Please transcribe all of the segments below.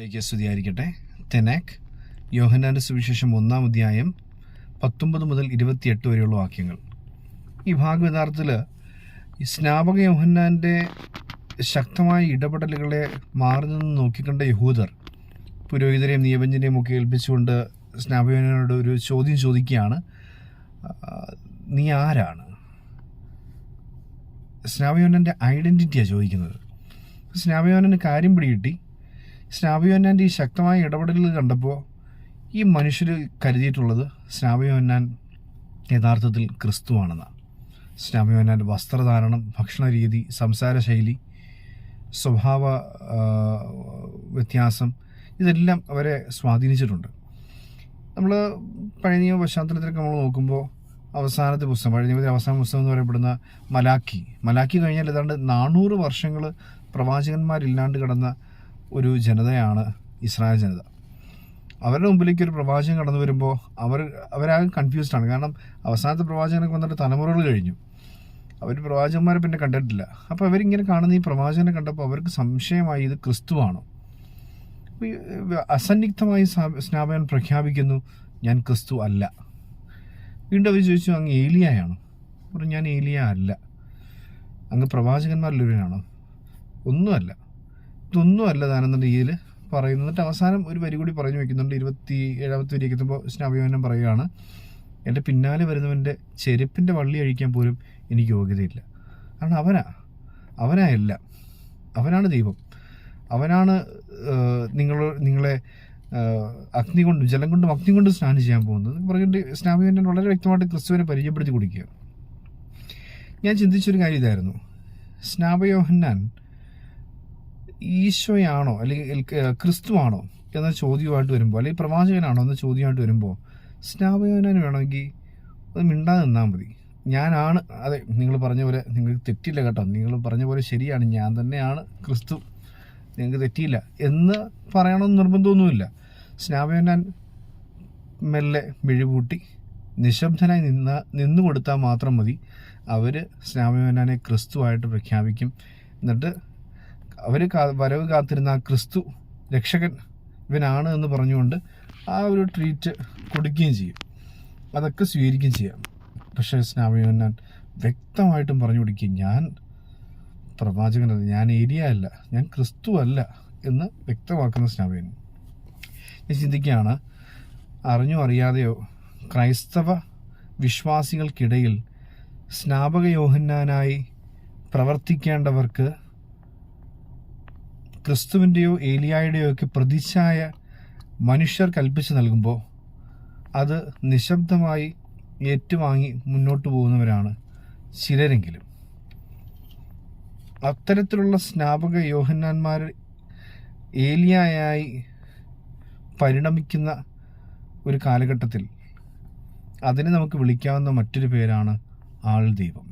ലേക്ക് സ്തുതിയായിരിക്കട്ടെ. തെനാക് യോഹനാന്റെ സുവിശേഷം ഒന്നാം അധ്യായം പത്തൊമ്പത് മുതൽ ഇരുപത്തിയെട്ട് വരെയുള്ള വാക്യങ്ങൾ. ഈ ഭാഗം യഥാർത്ഥത്തിൽ സ്നാപക യോഹന്നാന്റെ ശക്തമായ ഇടപെടലുകളെ മാറി നിന്ന് നോക്കിക്കണ്ട യഹൂദർ പുരോഹിതരെയും നിയമജ്ഞനെയും ഒക്കെ ഏൽപ്പിച്ചുകൊണ്ട് സ്നാപകയോഹനോട് ഒരു ചോദ്യം ചോദിക്കുകയാണ്. നീ ആരാണ്? സ്നാപയോനന്റെ ഐഡന്റിറ്റിയാണ് ചോദിക്കുന്നത്. സ്നാപയോനന് കാര്യം പിടികിട്ടി. സ്നാപയോന്നാന്റെ ഈ ശക്തമായ ഇടപെടലുകൾ കണ്ടപ്പോൾ ഈ മനുഷ്യർ കരുതിയിട്ടുള്ളത് സ്നാപയോന്നാൻ യഥാർത്ഥത്തിൽ ക്രിസ്തുവാണെന്നാണ് സ്നാപയോന്നാന്റെ വസ്ത്രധാരണം ഭക്ഷണ രീതി സംസാര ശൈലി സ്വഭാവ വ്യത്യാസം ഇതെല്ലാം അവരെ സ്വാധീനിച്ചിട്ടുണ്ട്. നമ്മൾ പഴയ പശ്ചാത്തലത്തിലൊക്കെ നമ്മൾ നോക്കുമ്പോൾ അവസാനത്തെ പുസ്തകം പഴയ അവസാന പുസ്തകം എന്ന് പറയപ്പെടുന്ന മലാക്കി മലാക്കി കഴിഞ്ഞാൽ ഏതാണ്ട് നാനൂറ് വർഷങ്ങൾ പ്രവാചകന്മാരില്ലാണ്ട് കിടന്ന ഒരു ജനതയാണ് ഇസ്രായേൽ ജനത. അവരുടെ മുമ്പിലേക്ക് ഒരു പ്രവാചകൻ കടന്നു വരുമ്പോൾ അവർ അവരാകെ കൺഫ്യൂസ്ഡ് ആണ്. കാരണം അവസാനത്തെ പ്രവാചകനൊക്കെ വന്നിട്ട് തലമുറകൾ കഴിഞ്ഞു. അവർ പ്രവാചകന്മാരെ പിന്നെ കണ്ടിട്ടില്ല. അപ്പോൾ അവരിങ്ങനെ കാണുന്ന ഈ പ്രവാചകനെ കണ്ടപ്പോൾ അവർക്ക് സംശയമായി ഇത് ക്രിസ്തുവാണോ അസന്നിഗ്ധമായി സ്നാപകൻ പ്രഖ്യാപിക്കുന്നു ഞാൻ ക്രിസ്തു അല്ല. വീണ്ടും അവർ ചോദിച്ചു അങ്ങ് ഏലിയായാണോ? പറഞ്ഞു ഞാൻ ഏലിയ അല്ല. അങ്ങ് പ്രവാചകന്മാരിലൊരാണോ? ഒന്നുമല്ല. ഇതൊന്നുമല്ല താനെന്ന രീതിയിൽ പറയുന്നത്. എന്നിട്ട് അവസാനം ഒരു വരി കൂടി പറഞ്ഞു വെക്കുന്നുണ്ട്. ഇരുപത്തി ഏഴാമത്തെ വരി എത്തുമ്പോൾ സ്നാഭിമാനം പറയുകയാണ് എന്റെ പിന്നാലെ വരുന്നവന്റെ ചെരുപ്പിന്റെ വള്ളി അഴിക്കാൻ പോലും എനിക്ക് യോഗ്യതയില്ല. കാരണം അവനാ. അവനാ അവനാണ് ദൈവം. അവനാണ് നിങ്ങൾ നിങ്ങളെ അഗ്നി കൊണ്ടും ജലം കൊണ്ടും അഗ്നി കൊണ്ടും സ്നാനം ചെയ്യാൻ പോകുന്നത്. പറഞ്ഞിട്ട് സ്നാഭിമാനൻ വളരെ വ്യക്തമായിട്ട് ക്രിസ്തുവിനെ പരിചയപ്പെടുത്തി കൊടുക്കുക ഞാൻ ചിന്തിച്ചൊരു കാര്യം ഇതായിരുന്നു. സ്നാപയോഹന്നാൻ ഈശോയാണോ അല്ലെങ്കിൽ ക്രിസ്തുവാണോ എന്ന ചോദ്യമായിട്ട് വരുമ്പോൾ അല്ലെങ്കിൽ പ്രവാചകനാണോ എന്ന ചോദ്യമായിട്ട് വരുമ്പോൾ സ്നാപയോഹനാൻ വേണമെങ്കിൽ അത് മിണ്ടാതെ നിന്നാൽ മതി. ഞാനാണ് അതെ നിങ്ങൾ പറഞ്ഞ പോലെ നിങ്ങൾക്ക് തെറ്റില്ല കേട്ടോ. നിങ്ങൾ പറഞ്ഞ പോലെ ശരിയാണ്. ഞാൻ തന്നെയാണ് ക്രിസ്തു. നിങ്ങൾക്ക് തെറ്റിയില്ല എന്ന് പറയണമെന്ന് നിർബന്ധമൊന്നുമില്ല. സ്നാപകനാൻ മെല്ലെ മിഴിപൂട്ടി നിശബ്ദനായി നിന്ന നിന്നു കൊടുത്താൽ മാത്രം മതി. അവർ സ്നാപകനാനെ ക്രിസ്തുവായിട്ട് പ്രഖ്യാപിക്കും. എന്നിട്ട് അവർ വരവ് കാത്തിരുന്ന ആ ക്രിസ്തു രക്ഷകൻ ഇവനാണ് എന്ന് പറഞ്ഞുകൊണ്ട് ആ ഒരു ട്രീറ്റ് കൊടുക്കുകയും ചെയ്യും. അതൊക്കെ സ്വീകരിക്കുകയും ചെയ്യാം. പക്ഷേ സ്നാപയോന്നാൻ വ്യക്തമായിട്ടും പറഞ്ഞു കൊടുക്കുകയും ഞാൻ പ്രവാചകനല്ല ഞാൻ ഏരിയ അല്ല ഞാൻ ക്രിസ്തു അല്ല എന്ന് വ്യക്തമാക്കുന്ന സ്നാപകൻ. ഞാൻ ചിന്തിക്കുകയാണ് അറിഞ്ഞോ അറിയാതെയോ ക്രൈസ്തവ വിശ്വാസികൾക്കിടയിൽ സ്നാപക യോഹന്നാനായി പ്രവർത്തിക്കേണ്ടവർക്ക് ക്രിസ്തുവിന്റെയോ ഏലിയായുടെയോ ഒക്കെ പ്രതിച്ഛായ മനുഷ്യർ കൽപ്പിച്ച് നൽകുമ്പോൾ അത് നിശബ്ദമായി ഏറ്റുവാങ്ങി മുന്നോട്ട് പോകുന്നവരാണ് ചിലരെങ്കിലും. അത്തരത്തിലുള്ള സ്നാപക യോഹന്നാന്മാർ ഏലിയായി പരിണമിക്കുന്ന ഒരു കാലഘട്ടത്തിൽ അതിനെ നമുക്ക് വിളിക്കാവുന്ന മറ്റൊരു പേരാണ് ആൾ ദൈവം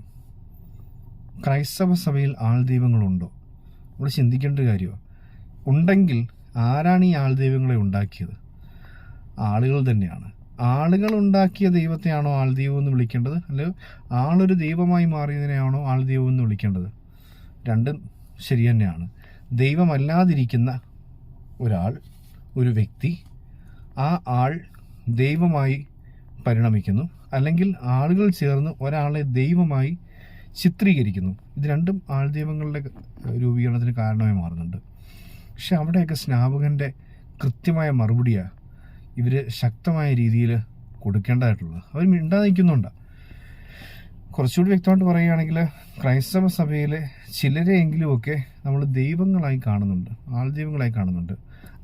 ക്രൈസ്തവ സഭയിൽ ആൾ ദൈവങ്ങളുണ്ടോ നമ്മൾ ചിന്തിക്കേണ്ട കാര്യമാണ് ഉണ്ടെങ്കിൽ ആരാണ് ഈ ആൾ ദൈവങ്ങളെ ഉണ്ടാക്കിയത്? ആളുകൾ തന്നെയാണ്. ആളുകൾ ഉണ്ടാക്കിയ ദൈവത്തെയാണോ ആൾദൈവം എന്ന് വിളിക്കേണ്ടത്? അല്ലെങ്കിൽ ആളൊരു ദൈവമായി മാറിയതിനെയാണോ ആൾദൈവം എന്ന് വിളിക്കേണ്ടത്? രണ്ടും ശരി തന്നെയാണ്. ദൈവമല്ലാതിരിക്കുന്ന ഒരാൾ ഒരു വ്യക്തി ആ ആൾ ദൈവമായി പരിണമിക്കുന്നു. അല്ലെങ്കിൽ ആളുകൾ ചേർന്ന് ഒരാളെ ദൈവമായി ചിത്രീകരിക്കുന്നു. ഇത് രണ്ടും ആൾദൈവങ്ങളുടെ രൂപീകരണത്തിന് കാരണമായി മാറുന്നുണ്ട്. പക്ഷെ അവിടെയൊക്കെ സ്നാപകന്റെ കൃത്യമായ മറുപടിയാണ് ഇവർ ശക്തമായ രീതിയിൽ കൊടുക്കേണ്ടതായിട്ടുള്ളത്. അവർ മിണ്ടാതെ നിൽക്കുന്നുണ്ട് കുറച്ചുകൂടി വ്യക്തമായിട്ട് പറയുകയാണെങ്കിൽ ക്രൈസ്തവ സഭയിലെ ചിലരെയെങ്കിലുമൊക്കെ നമ്മൾ ദൈവങ്ങളായി കാണുന്നുണ്ട് ആൾദൈവങ്ങളായി കാണുന്നുണ്ട്.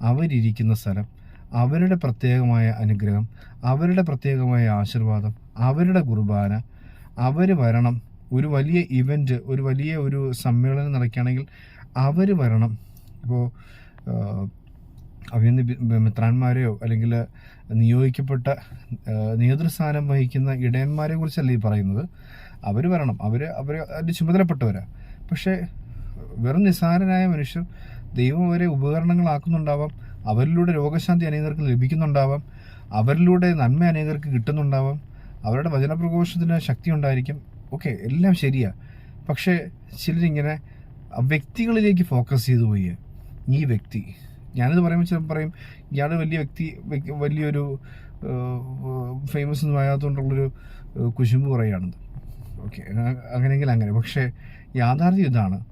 അവരിയ്ക്കുന്ന സ്ഥലം അവരുടെ പ്രത്യേകമായ അനുഗ്രഹം അവരുടെ പ്രത്യേകമായ ആശീർവാദം അവരുടെ കുർബാന അവർ വരണം ഒരു വലിയ ഇവന്റ് ഒരു വലിയ ഒരു സമ്മേളനം നടക്കുകയാണെങ്കിൽ അവർ വരണം. ഇപ്പോൾ അഭിനന്ദ മിത്രാന്മാരെയോ അല്ലെങ്കിൽ നിയോഗിക്കപ്പെട്ട നേതൃസ്ഥാനം വഹിക്കുന്ന ഇടയന്മാരെ കുറിച്ചല്ല ഈ പറയുന്നത്? അവർ വരണം. അവർ അവർ അതിന്റെ ചുമതലപ്പെട്ടവരാണ് പക്ഷേ വെറും നിസ്സാരനായ മനുഷ്യർ ദൈവം അവരെ ഉപകരണങ്ങളാക്കുന്നുണ്ടാവാം. അവരിലൂടെ രോഗശാന്തി അനേകർക്ക് ലഭിക്കുന്നുണ്ടാവാം. അവരിലൂടെ നന്മ അനേകർക്ക് കിട്ടുന്നുണ്ടാവാം. അവരുടെ വചനപ്രഘോഷത്തിന് ശക്തി ഉണ്ടായിരിക്കും. ഓക്കെ എല്ലാം ശരിയാ. പക്ഷേ ചിലരിങ്ങനെ വ്യക്തികളിലേക്ക് ഫോക്കസ് ചെയ്തു പോയി. ഈ വ്യക്തി ഞാനിത് പറയുമ്പോൾ ചിലപ്പോൾ പറയും ഇയാൾ വലിയ വ്യക്തി വലിയൊരു ഫേമസ് ഒന്നും ആകാത്തതുകൊണ്ടുള്ളൊരു കുശുമ്പ് പറയുകയാണെന്ന്. ഓക്കെ അങ്ങനെയെങ്കിൽ അങ്ങനെ. പക്ഷേ യാഥാർത്ഥ്യം ഇതാണ്.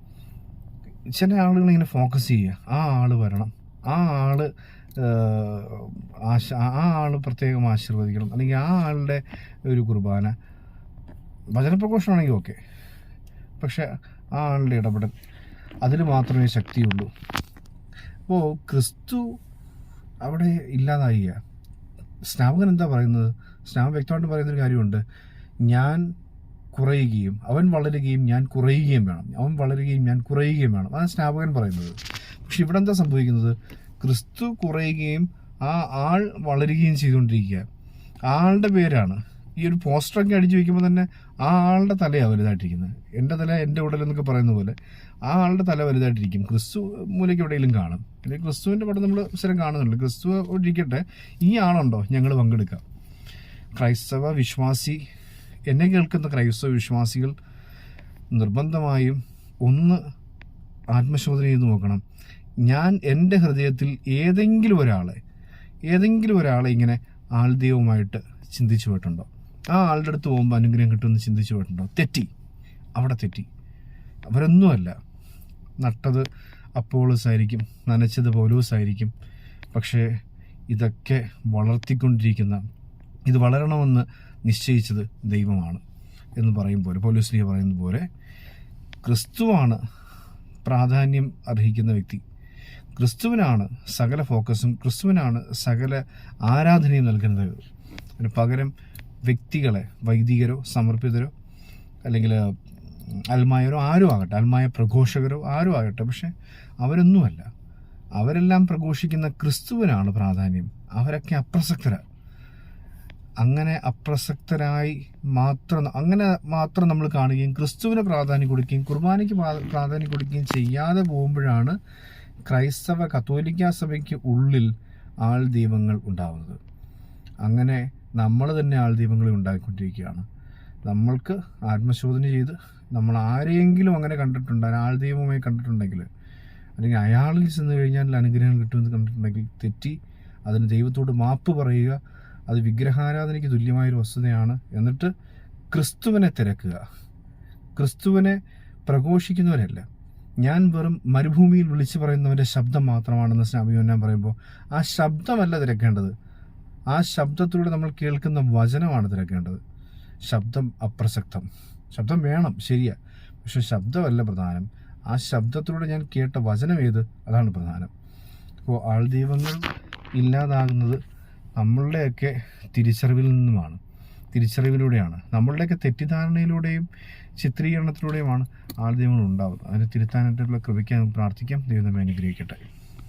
ചില ആളുകൾ ഇങ്ങനെ ഫോക്കസ് ചെയ്യുക. ആ ആൾ വരണം. ആ ആൾ ആശ ആ ആൾ പ്രത്യേകം ആശീർവദിക്കണം. അല്ലെങ്കിൽ ആ ആളുടെ ഒരു കുർബാന വചനപ്രഘോഷമാണെങ്കിൽ ഓക്കെ. പക്ഷെ ആ ആളുടെ ഇടപെടൽ അതിൽ മാത്രമേ ശക്തിയുള്ളൂ. അപ്പോൾ ക്രിസ്തു അവിടെ ഇല്ലാതായി സ്നാപകൻ എന്താ പറയുന്നത്? സ്നാപകൻ വ്യക്തമായിട്ട് പറയുന്നൊരു കാര്യമുണ്ട്. ഞാൻ കുറയുകയും അവൻ വളരുകയും ഞാൻ കുറയുകയും വേണം. അവൻ വളരുകയും ഞാൻ കുറയുകയും വേണം. അതാണ് സ്നാപകൻ പറയുന്നത്. പക്ഷെ ഇവിടെ എന്താ സംഭവിക്കുന്നത്? ക്രിസ്തു കുറയുകയും ആ ആൾ വളരുകയും ചെയ്തുകൊണ്ടിരിക്കുക ആളുടെ പേരാണ് ഈ ഒരു പോസ്റ്ററൊക്കെ അടിച്ചു വയ്ക്കുമ്പോൾ തന്നെ ആ ആളുടെ തലയാണ് വലുതായിട്ടിരിക്കുന്നത്. എന്റെ തല എന്റെ ഉടലെന്നൊക്കെ പറയുന്ന പോലെ ആ ആളുടെ തല വലുതായിട്ടിരിക്കും. ക്രിസ്തു മൂലയ്ക്ക് എവിടെയെങ്കിലും കാണും. അല്ലെങ്കിൽ ക്രിസ്തുവിന്റെ പടം നമ്മൾ സ്ഥിരം കാണുന്നുണ്ട്. ക്രിസ്തു ഇരിക്കട്ടെ ഈ ആളുണ്ടോ? ഞങ്ങൾ പങ്കെടുക്കാം. ക്രൈസ്തവ വിശ്വാസി എന്നെ കേൾക്കുന്ന ക്രൈസ്തവ വിശ്വാസികൾ നിർബന്ധമായും ഒന്ന് ആത്മശോധന ചെയ്ത് നോക്കണം. ഞാൻ എന്റെ ഹൃദയത്തിൽ ഏതെങ്കിലും ഒരാളെ ഏതെങ്കിലും ഒരാളെ ഇങ്ങനെ ആൾദൈവമായിട്ട് ചിന്തിച്ചു പോയിട്ടുണ്ടോ? ആ ആളുടെ അടുത്ത് പോകുമ്പോൾ അനുഗ്രഹം കിട്ടുമെന്ന് ചിന്തിച്ചു പോയിട്ടുണ്ടോ? തെറ്റി. അവിടെ തെറ്റി. അവരൊന്നുമല്ല. നട്ടത് അപ്പോളസ് ആയിരിക്കും നനച്ചത് പോലൂസ് ആയിരിക്കും പക്ഷേ ഇതൊക്കെ വളർത്തിക്കൊണ്ടിരിക്കുന്ന ഇത് വളരണമെന്ന് നിശ്ചയിച്ചത് ദൈവമാണ് എന്ന് പറയും പോലെ പൗലോസ്ലിയ പറയുന്ന പോലെ ക്രിസ്തുവാണ് പ്രാധാന്യം അർഹിക്കുന്ന വ്യക്തി. ക്രിസ്തുവിനാണ് സകല ഫോക്കസും ക്രിസ്തുവിനാണ് സകല ആരാധനയും നൽകുന്നത്. അതിന് പകരം വ്യക്തികളെ വൈദികരോ സമർപ്പിതരോ അല്ലെങ്കിൽ അൽമായരോ ആരും ആകട്ടെ അൽമായ പ്രഘോഷകരോ ആരും ആകട്ടെ പക്ഷെ അവരൊന്നുമല്ല. അവരെല്ലാം പ്രഘോഷിക്കുന്ന ക്രിസ്തുവിനാണ് പ്രാധാന്യം. അവരൊക്കെ അപ്രസക്തരാണ് അങ്ങനെ അപ്രസക്തരായി മാത്രം അങ്ങനെ മാത്രം നമ്മൾ കാണുകയും ക്രിസ്തുവിന് പ്രാധാന്യം കൊടുക്കുകയും കുർബാനയ്ക്ക് പ്രാധാന്യം കൊടുക്കുകയും ചെയ്യാതെ പോകുമ്പോഴാണ് ക്രൈസ്തവ കത്തോലിക്ക സഭയ്ക്ക് ഉള്ളിൽ ആൾ ദൈവങ്ങൾ ഉണ്ടാവുന്നത്. അങ്ങനെ നമ്മൾ തന്നെ ആൾ ദൈവങ്ങളെ ഉണ്ടാക്കിക്കൊണ്ടിരിക്കുകയാണ്. നമ്മൾക്ക് ആത്മശോധന ചെയ്ത് നമ്മൾ ആരെയെങ്കിലും അങ്ങനെ കണ്ടിട്ടുണ്ട് ആൾ ദൈവമായി കണ്ടിട്ടുണ്ടെങ്കിൽ അല്ലെങ്കിൽ അയാളിൽ ചെന്ന് കഴിഞ്ഞാൽ അനുഗ്രഹം കിട്ടുമെന്ന് കണ്ടിട്ടുണ്ടെങ്കിൽ തെറ്റി അതിന് ദൈവത്തോട് മാപ്പ് പറയുക അത് വിഗ്രഹാരാധനയ്ക്ക് തുല്യമായൊരു വസ്തുതയാണ്. എന്നിട്ട് ക്രിസ്തുവിനെ തിരക്കുക. ക്രിസ്തുവിനെ പ്രഘോഷിക്കുന്നവരല്ല. ഞാൻ വെറും മരുഭൂമിയിൽ വിളിച്ചു പറയുന്നവന്റെ ശബ്ദം മാത്രമാണെന്ന് സ്നാപിയോന്നാൻ പറയുമ്പോൾ ആ ശബ്ദമല്ല തിരക്കേണ്ടത്. ആ ശബ്ദത്തിലൂടെ നമ്മൾ കേൾക്കുന്ന വചനമാണ് തിരക്കേണ്ടത് ശബ്ദം അപ്രസക്തം. ശബ്ദം വേണം ശരിയാ. പക്ഷെ ശബ്ദമല്ല പ്രധാനം. ആ ശബ്ദത്തിലൂടെ ഞാൻ കേട്ട വചനം ഏത്? അതാണ് പ്രധാനം. അപ്പോൾ ആൾദൈവങ്ങൾ ഇല്ലാതാകുന്നത് നമ്മളുടെയൊക്കെ തിരിച്ചറിവിൽ നിന്നുമാണ്. തിരിച്ചറിവിലൂടെയാണ്. നമ്മളുടെയൊക്കെ തെറ്റിദ്ധാരണയിലൂടെയും ചിത്രീകരണത്തിലൂടെയുമാണ് ആൾദൈവങ്ങൾ ഉണ്ടാകുന്നത് അതിനെ തിരുത്താനായിട്ടുള്ള കൃപയ്ക്ക് പ്രാർത്ഥിക്കാം. ദൈവം അനുഗ്രഹിക്കട്ടെ.